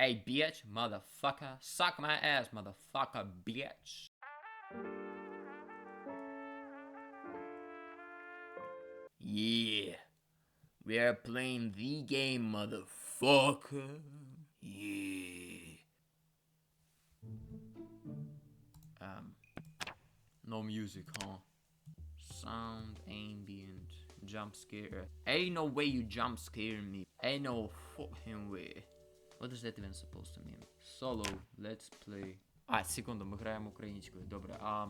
Hey, bitch, motherfucker. Suck my ass, motherfucker, bitch. Yeah. We are playing the game, motherfucker. Yeah. Um, no music, huh? Sound, ambient, jump scare. Ain't no way you jump scare me. Ain't no fucking way. What does that even supposed to mean? Solo, let's play. А, секунду, ми граємо українською. Добре. А.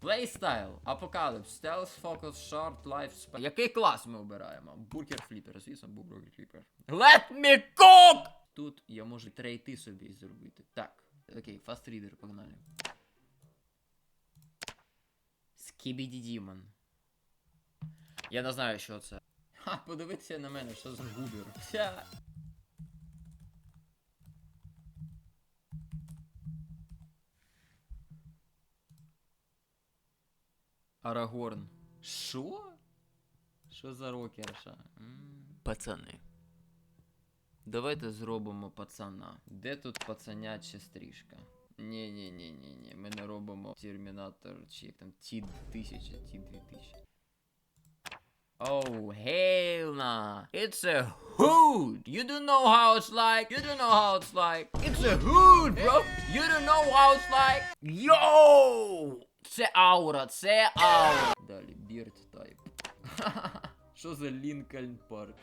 Playstyle, Apocalypse, Stealth, Focus, Short, Life, Span. Який клас ми обираємо? Бургер Фліпер, звісно, Бургер Фліпер. Let me cook! Тут я можу трейти собі зробити. Так, окей, Fast Reader, погнали. Skibidi Demon. Я не знаю, що це. Ха, подивіться на мене, що за губер. Арагорн. Що? Що за рокерша? Пацани. Давайте зробимо пацана. Де тут пацаняча стрижка? Ні, ні, ні, ні, ні. Ми не робимо Термінатор чи як там Ті-1000, Ті-2000. Oh, hell nah. It's a hood. You don't know how it's like. You don't know how it's like. It's a hood, bro. You don't know how it's like. Yo! Це аура, це аура. Далі, Beard Type. Що за Лінкольн Парк?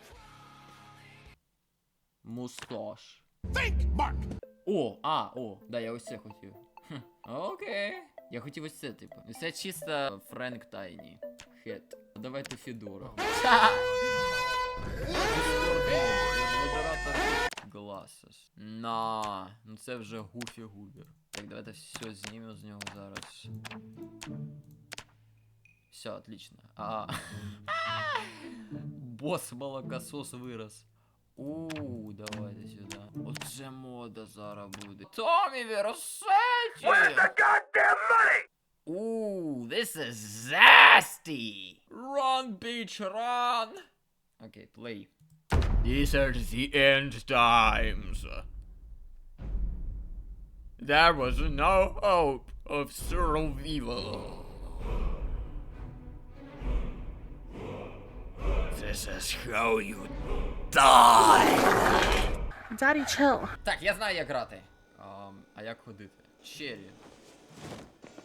Мусташ. Think, Mark! О, а, о, да, я ось це хотів. Хм, Окей. Я хотів ось це, типу. Це чисто Френк Тайні. Хет. Давайте Федора. Glasses. На, ну це вже Гуфі Губер. Так, давайте все знімемо з нього зараз. Все, отлично. А. Бос молокосос вирос. У, давайте сюди. Оце мода зараз буде. Томі Веросеті! goddamn money? Ooh, this is zesty! Run, bitch, run! Okay, play. These are the end times. There was no hope of survival. This is how you die. Daddy, chill. Так, я знаю, як грати. А, а як ходити? Черрі.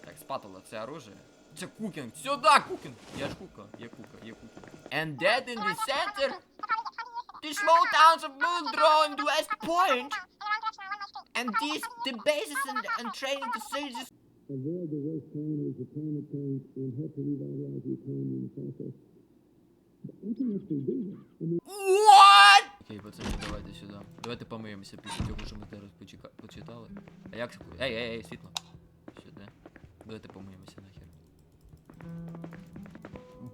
Так, спатула, це оружие. Це кукінг. Сюди кукінг! Я ж кука, я кука, я кука. And that in the center. The small towns of Moondraw and West Point. And these, the bases and, and training facilities. avoid the worst calamities of climate change and help to revitalize the economy in the process. What? Окей, пацани, давайте сюди. Давайте помиємося після того, що ми зараз почека- почитали. А як... Ей, ей, ей, світло. Сюди. Давайте помиємося нахер.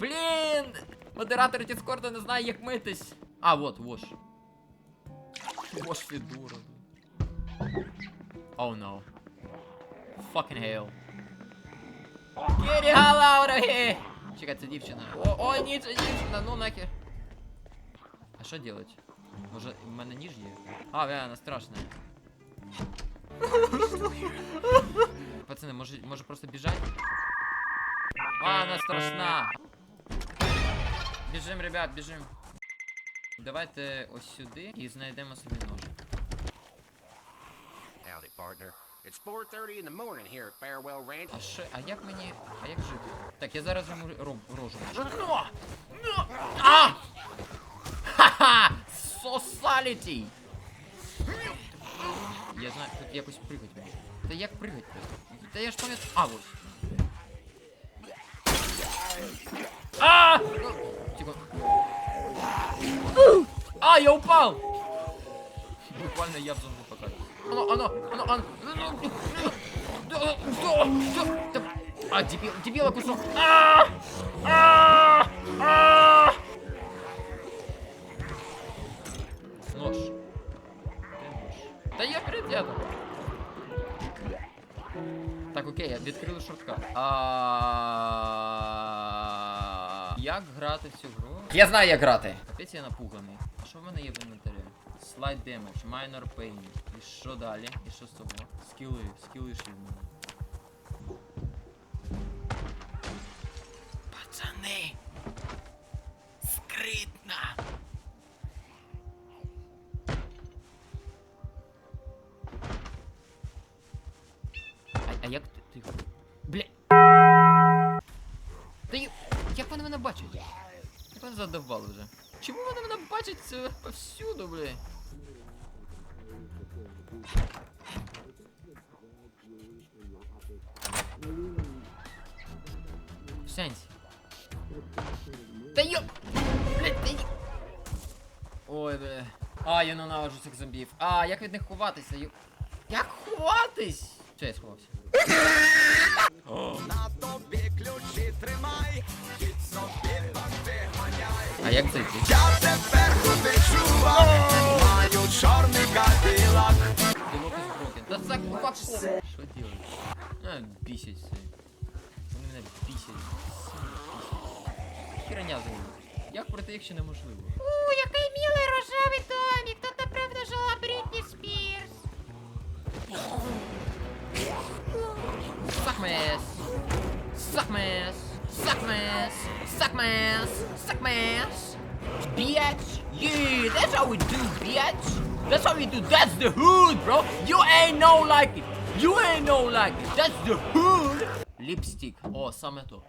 Блін! Модератор Діскорда не знає, як митись. А, вот, вош. Вош Федора. Oh no. Fucking hell. Get the hell out of here! Чекай, це дівчина. О, о, ні, це дівчина, ну нахер. А що делать? Може, в мене ніж є? А, бля, вона страшна. Пацани, може, може просто біжать? А, вона страшна. Біжим, ребят, біжим. Давайте ось сюди і знайдемо собі ножик. Howdy, partner. It's 4.30 in the morning here at Farewell Ranch. А ще, а як мені. А як жити? Так, я зараз йому роб, рожу. Ну! Ну! А! Ха-ха! Sociality! Я знаю, тут якось пригать мені. Та як пригать? Та я ж пам'ятаю. А, ось. А! Ну, Тихо. А, я упал! Буквально я в зомби покажу. Оно, оно, оно, оно. Да, да, да, да. А, дебил, дебила кусок. А! А! А! Нож. Та я перед рядом. Так, окей, я відкрили шорткат. А... грати в цю гру? Я знаю, як грати. Капець я напуганий. А що в мене є в інвентарі? Слайд damage, minor pain. І що далі? І що з того? Скіли, скіли йшли в мене. Бачать? Як вони задовбали вже? Чому вони мене бачать це повсюду, бля? Сенсі. Та йо... Блядь, та йо... Ой, бля. А, я ненавиджу цих зомбів. А, як від них ховатися? Йо... Як ховатись? Що я сховався? А як це йти? Дивок із Брокен. Та це купак. Що делать? А, бісять це. Вони мене бісять. Бісять. Херня взагалі. Як пройти, якщо неможливо? У, який милий рожевий домик. Тут, напевно, жила Брітні Спірс. My ass. Suck my ass. Suck my ass. Suck my ass. Suck my ass. Bitch. Yeah, that's how we do, bitch. That's how we do. That's the hood, bro. You ain't no like it. You ain't no like it. That's the hood. Ліпстик. О, саме то.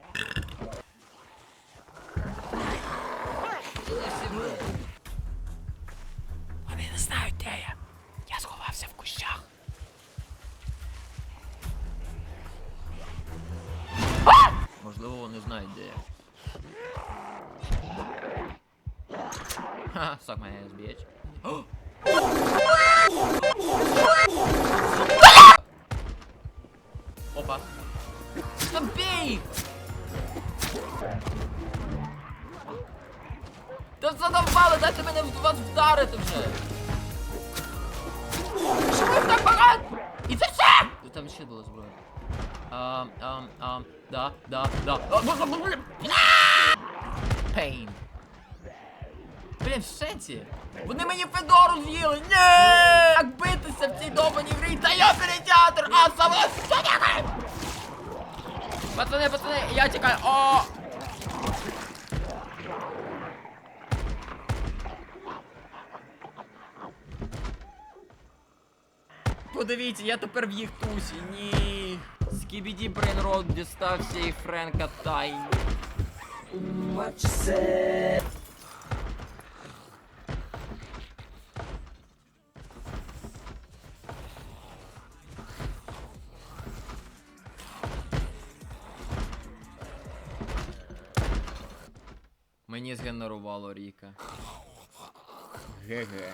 Вони не знають, де я. Я сховався в кущах. Вони знають, де я. Ха, suck my ass, Опа. Та! Та задовбали, дайте мене в вас вдарити вже! Чому їх так багато? І це все! Там ще була зброя. Ам, ам, ам, да, да, да. Pain. Блін, в сенсі? Вони мені Федору з'їли! Ні! Як битися в цій довбаній грі? Та я передіатор! А саме таке? Пацани, пацани, я тікаю! О! Подивіться, я тепер в їх тусі. Ні. Скібіді Брейнрод дістався і Френка Тайн. Мені згенерувало Ріка. Ге-ге.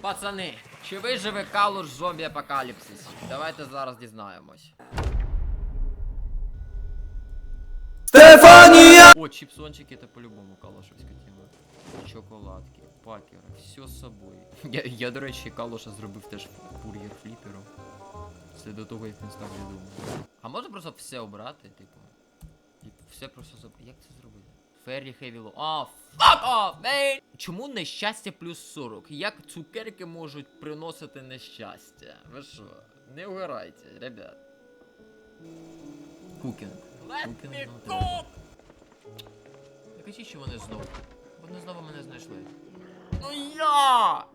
Пацани, чи виживе калуш зомбі апокаліпсис? Давайте зараз дізнаємось. О, чіпсончики це по-любому калушевська тема. Шоколадки, пакери, все з собою. Я, я, до речі, калуша зробив теж бургер фліпером. Це до того, як він став відомим. А можна просто все обрати, типу? І все просто забрати. Як це зробити? Феррі Хевіло. А, fuck off, man! Чому нещастя плюс 40? Як цукерки можуть приносити нещастя? Ви що? Не угорайте, ребят. Кукінг. Кукінг, ну, треба. Не кажіть, що вони знову. Вони знову мене знайшли. Ну як?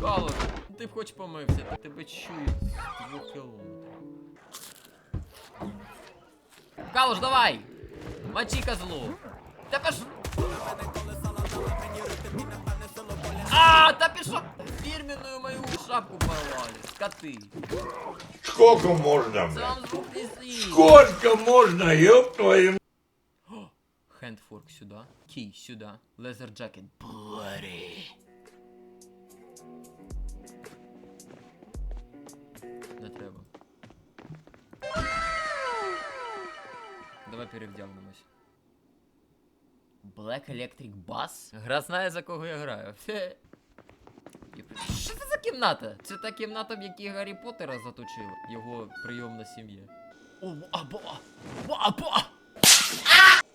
Калор, ти б хоч помився, та тебе чують з двох кілометрів. Калуш, давай! Мочи козлу! Та пиш... А, та пішов фірменную мою шапку порвали, скоты. Сколько можно, вам звук не. Сколько можно, ёб твою Хендфорк сюда. Кій сюда. Лезер джекет. Bloody. Не треба. Давай перевдягнемось. Black Electric Bass? Гра знає за кого я граю. Що це за кімната? Це та кімната, в якій Гаррі Поттера заточили. Його прийомна сім'я. О, або! Або!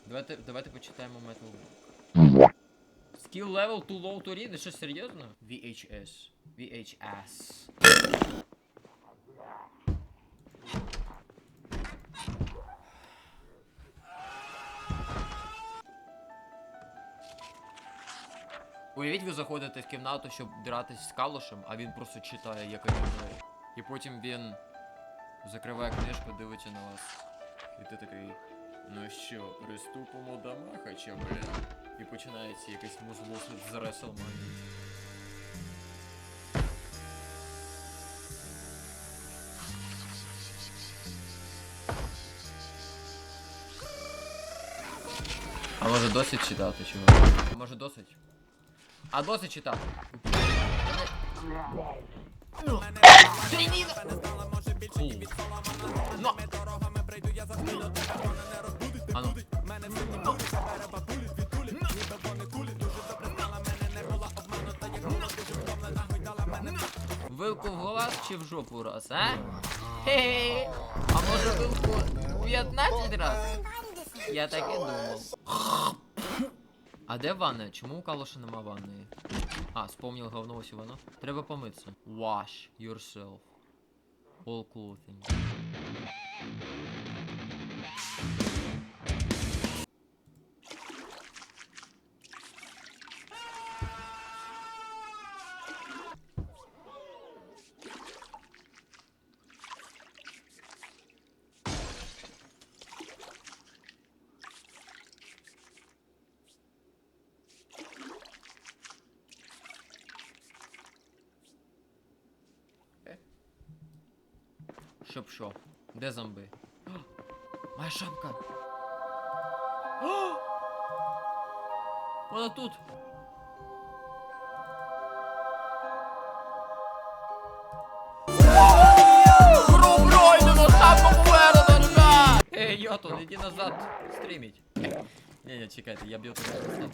Давайте, давайте почитаємо Metal Book. Skill level too low to read? Що серйозно? VHS. VHS. Уявіть, ви заходите в кімнату, щоб дратись з калушем, а він просто читає, як анімує. І потім він закриває книжку, дивиться на вас. І ти такий. Ну що, приступимо до Махача, блін. І починається якесь музло з Реселмані. А може досить читати, чого? А може досить? А досить читати. Фу. Ну. А ну. Вилку в глаз чи в жопу раз, а? Хе-хе. А може вилку 15 раз? Я так і думав. А де ванна? Чому у Калоша нема ванної? А, вспомнил говно ось воно. Треба помитися. Wash yourself. All clothing. Щоб що? Де зомби? О, моя шапка! О! Вона тут! Гру пройдено, шапка повернена, ребят! Ей, Йотун, іди назад, стріміть. Ні, ні, чекайте, я б'ю тебе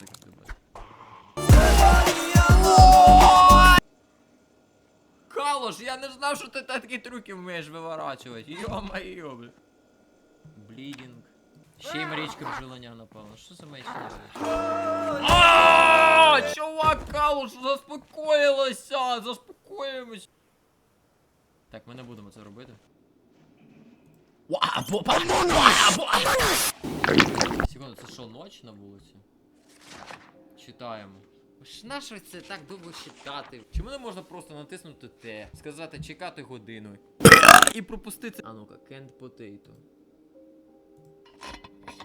Калош, я не знав, що ти такі трюки вмієш виворачувати. Йо-моє, бля. Блідінг. Ще й мрічка бжилення напевно. Що за маячня? Ааа! Чувак, Калош, заспокоїлося! Заспокоїмось! Так, ми не будемо це робити. Секунду, це що, ніч на вулиці? Читаємо. Нащо це так довго читати? Чому не можна просто натиснути Т, сказати чекати годину і пропустити. А ну-ка, canned potato.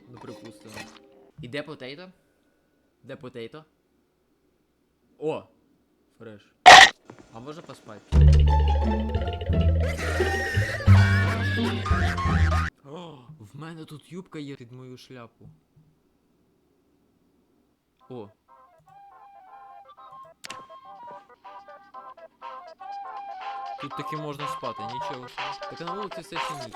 Ну припустимо. І де potato? Де potato? О! Фреш. А може поспати? О, в мене тут юбка є під мою шляпу. О. Тут таки можна спати, нічого. Так на вулиці все ще ніч.